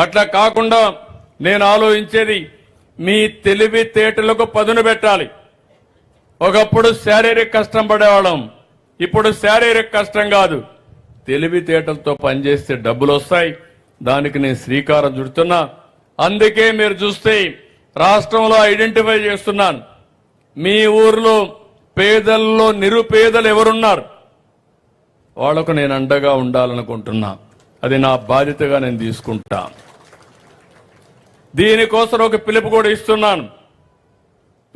అట్లా కాకుండా నేను ఆలోచించేది మీ తెలివితేటలకు పదును పెట్టాలి. ఒకప్పుడు శారీరక కష్టం పడేవాళ్ళం. ఇప్పుడు శారీరక కష్టం కాదు. తెలివితేటలతో పనిచేస్తే డబ్బులు వస్తాయి. దానికి నేను శ్రీకారం చుడుతున్నా. అందుకే మీరు చూస్తే రాష్ట్రంలో ఐడెంటిఫై చేస్తున్నాను. మీ ఊర్లో పేదల్లో నిరుపేదలు ఎవరున్నారు? వాళ్ళకు నేను అండగా ఉండాలనుకుంటున్నా. అది నా బాధ్యతగా నేను తీసుకుంటా. దీనికోసం ఒక పిలుపు కూడా ఇస్తున్నాను.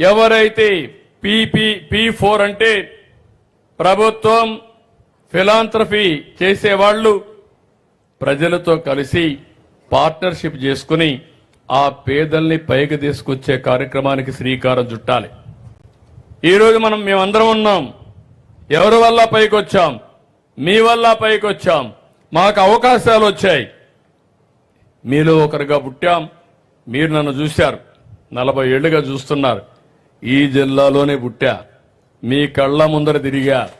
ఎవరైతే పీపీ పీ ఫోర్ అంటే ప్రభుత్వం ఫిలాంథ్రఫీ చేసేవాళ్ళు ప్రజలతో కలిసి పార్ట్నర్షిప్ చేసుకుని ఆ పేదల్ని పైకి తీసుకొచ్చే కార్యక్రమానికి శ్రీకారం చుట్టాలి. ఈరోజు మనం మేమందరం ఉన్నాం. ఎవరి వల్ల పైకి వచ్చాం మీ వల్ల పైకి వచ్చాం మాకు అవకాశాలు వచ్చాయి. మీలో ఒకరిగా పుట్టాం. మీరు నన్ను చూశారు. నలభై ఏళ్ళుగా చూస్తున్నారు. ఈ జిల్లాలోనే పుట్టా. మీ కళ్ళ ముందర తిరిగా.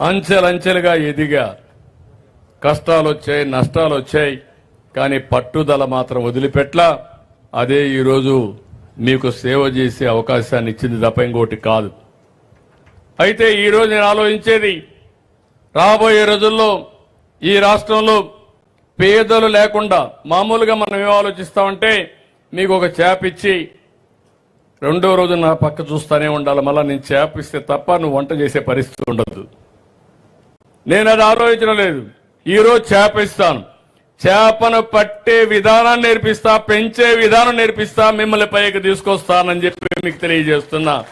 అంచెలంచెలుగా ఎదిగా. కష్టాలు వచ్చాయి నష్టాలు వచ్చాయి కానీ పట్టుదల మాత్రం వదిలిపెట్లా. అదే ఈరోజు మీకు సేవ చేసే అవకాశాన్ని ఇచ్చింది తప్ప ఇంకోటి కాదు. అయితే ఈరోజు నేను ఆలోచించేది రాబోయే రోజుల్లో ఈ రాష్ట్రంలో పేదలు లేకుండా మామూలుగా మనం ఏం ఆలోచిస్తామంటే మీకు ఒక చేప ఇచ్చి రెండో రోజు నా పక్క చూస్తానే ఉండాలి మళ్ళీ నేను చేప ఇస్తే తప్ప నువ్వు వంట చేసే పరిస్థితి ఉండదు. నేను అది ఆలోచించడం లేదు. ఈరోజు చేప ఇస్తాను. చేపను పట్టే విధానాన్ని నేర్పిస్తా పెంచే విధానం నేర్పిస్తా మిమ్మల్ని పైకి తీసుకొస్తానని చెప్పి మీకు తెలియజేస్తున్నా.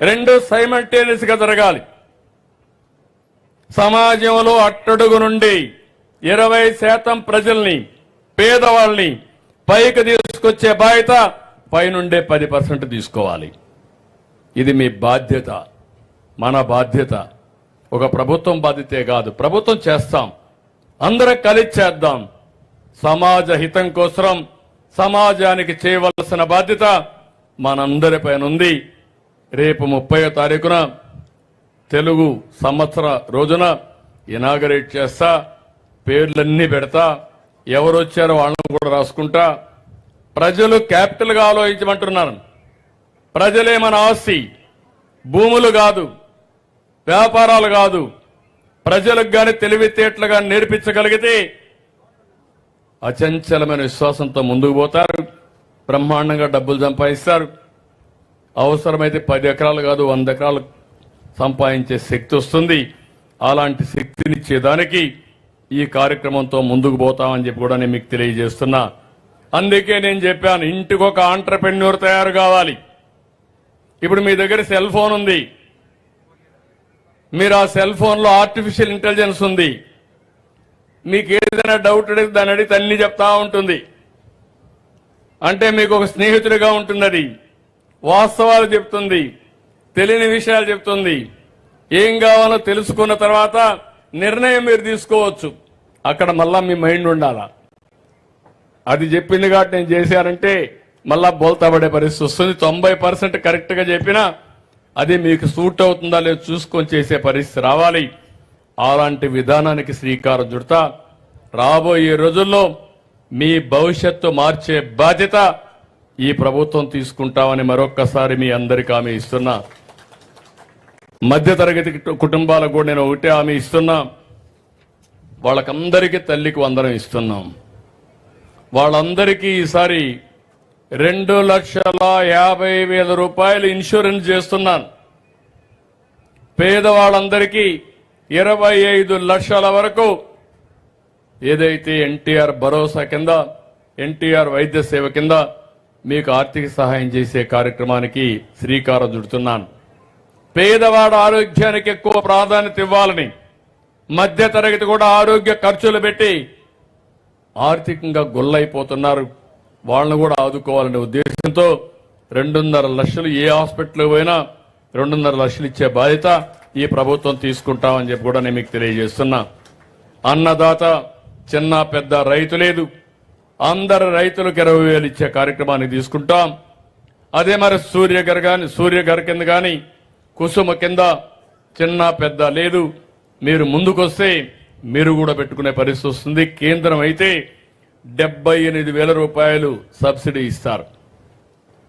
రెండు సైమల్టేనియస్గా జరగాలి. సమాజంలో అట్టడుగు నుండి ఇరవై శాతం ప్రజల్ని పేదవాళ్ళని పైకి తీసుకొచ్చే బాధ్యత పైనుండే పది పర్సెంట్ తీసుకోవాలి. ఇది మీ బాధ్యత మన బాధ్యత. ఒక ప్రభుత్వం బాధ్యతే కాదు ప్రభుత్వం చేస్తాం. అందరం కలిసి చేద్దాం. సమాజ హితం కోసం సమాజానికి చేయవలసిన బాధ్యత మనందరిపైన ఉంది. రేపు ముప్పై తారీఖున తెలుగు సంవత్సర రోజున ఇనాగరేట్ చేస్తా. పేర్లన్నీ పెడతా ఎవరు వచ్చారో వాళ్ళని కూడా రాసుకుంటా ప్రజలు క్యాపిటల్గా ఆలోచించమంటున్నాను. ఆలోచించమంటున్నారు ప్రజలే మన ఆస్తి. భూములు కాదు వ్యాపారాలు కాదు. ప్రజలకు గాని తెలివితేటలుగా నేర్పించగలిగితే అచంచలమైన విశ్వాసంతో ముందుకు పోతారు. బ్రహ్మాండంగా డబ్బులు సంపాదిస్తారు. అవసరమైతే పది ఎకరాలు కాదు వంద ఎకరాలు సంపాదించే శక్తి వస్తుంది. అలాంటి శక్తినిచ్చేదానికి ఈ కార్యక్రమంతో ముందుకు పోతామని చెప్పి కూడా నేను మీకు తెలియజేస్తున్నా. అందుకే నేను చెప్పాను ఇంటికి ఒక ఆంటర్ప్రెన్యూర్ తయారు కావాలి. ఇప్పుడు మీ దగ్గర సెల్ ఫోన్ ఉంది. మీరు ఆ సెల్ ఫోన్లో ఆర్టిఫిషియల్ ఇంటెలిజెన్స్ ఉంది. మీకు ఏదైనా డౌట్ అడిగితే దాన్ని అడిగితే అన్ని చెప్తా ఉంటుంది. అంటే మీకు ఒక స్నేహితుడిగా ఉంటున్నది. వాస్తవాలు చెప్తుంది. తెలియని విషయాలు చెప్తుంది. ఏం కావాలో తెలుసుకున్న తర్వాత నిర్ణయం మీరు తీసుకోవచ్చు. అక్కడ మళ్ళా మీ మైండ్ ఉండాలా? అది చెప్పింది కాబట్టి నేను చేశానంటే మళ్ళా బోల్తాబడే పరిస్థితి వస్తుంది. తొంభై పర్సెంట్ కరెక్ట్గా చెప్పినా అది మీకు సూట్ అవుతుందా లేదో చూసుకొని చేసే పరిస్థితి రావాలి. అలాంటి విధానానికి శ్రీకారం చుడతా. రాబోయే రోజుల్లో మీ భవిష్యత్తు మార్చే బాధ్యత ఈ ప్రభుత్వం తీసుకుంటామని మరొక్కసారి మీ అందరికీ ఆమె ఇస్తున్నా. మధ్యతరగతి కుటుంబాలకు కూడా నేను ఒకటే హామీ ఇస్తున్నా. వాళ్ళకందరికీ తల్లికి వందనం ఇస్తున్నాం. వాళ్ళందరికీ ఈసారి రెండు లక్షల యాభై వేల రూపాయలు ఇన్సూరెన్స్ చేస్తున్నాను. పేదవాళ్ళందరికీ ఇరవై ఐదు లక్షల వరకు ఏదైతే ఎన్టీఆర్ భరోసా కింద ఎన్టీఆర్ వైద్య సేవ కింద మీకు ఆర్థిక సహాయం చేసే కార్యక్రమానికి శ్రీకారం చుడుతున్నాను. పేదవాడు ఆరోగ్యానికి ఎక్కువ ప్రాధాన్యత ఇవ్వాలని మధ్య తరగతి కూడా ఆరోగ్య ఖర్చులు పెట్టి ఆర్థికంగా గొల్లైపోతున్నారు. వాళ్ళని కూడా ఆదుకోవాలనే ఉద్దేశంతో రెండున్నర లక్షలు ఏ హాస్పిటల్ పోయినా రెండున్నర లక్షలు ఇచ్చే బాధ్యత ఈ ప్రభుత్వం తీసుకుంటామని చెప్పి కూడా నేను మీకు తెలియజేస్తున్నా. అన్నదాత చిన్న పెద్ద రైతు లేదు. అందరు రైతులకు ఇరవై వేలు ఇచ్చే కార్యక్రమాన్ని తీసుకుంటాం. అదే మరి సూర్య కానీ సూర్య గారి కింద కానీ కుసుమ కింద చిన్న పెద్ద లేదు. మీరు ముందుకొస్తే మీరు కూడా పెట్టుకునే పరిస్థితి వస్తుంది. కేంద్రం అయితే డెబ్బై ఎనిమిది వేల రూపాయలు సబ్సిడీ ఇస్తారు.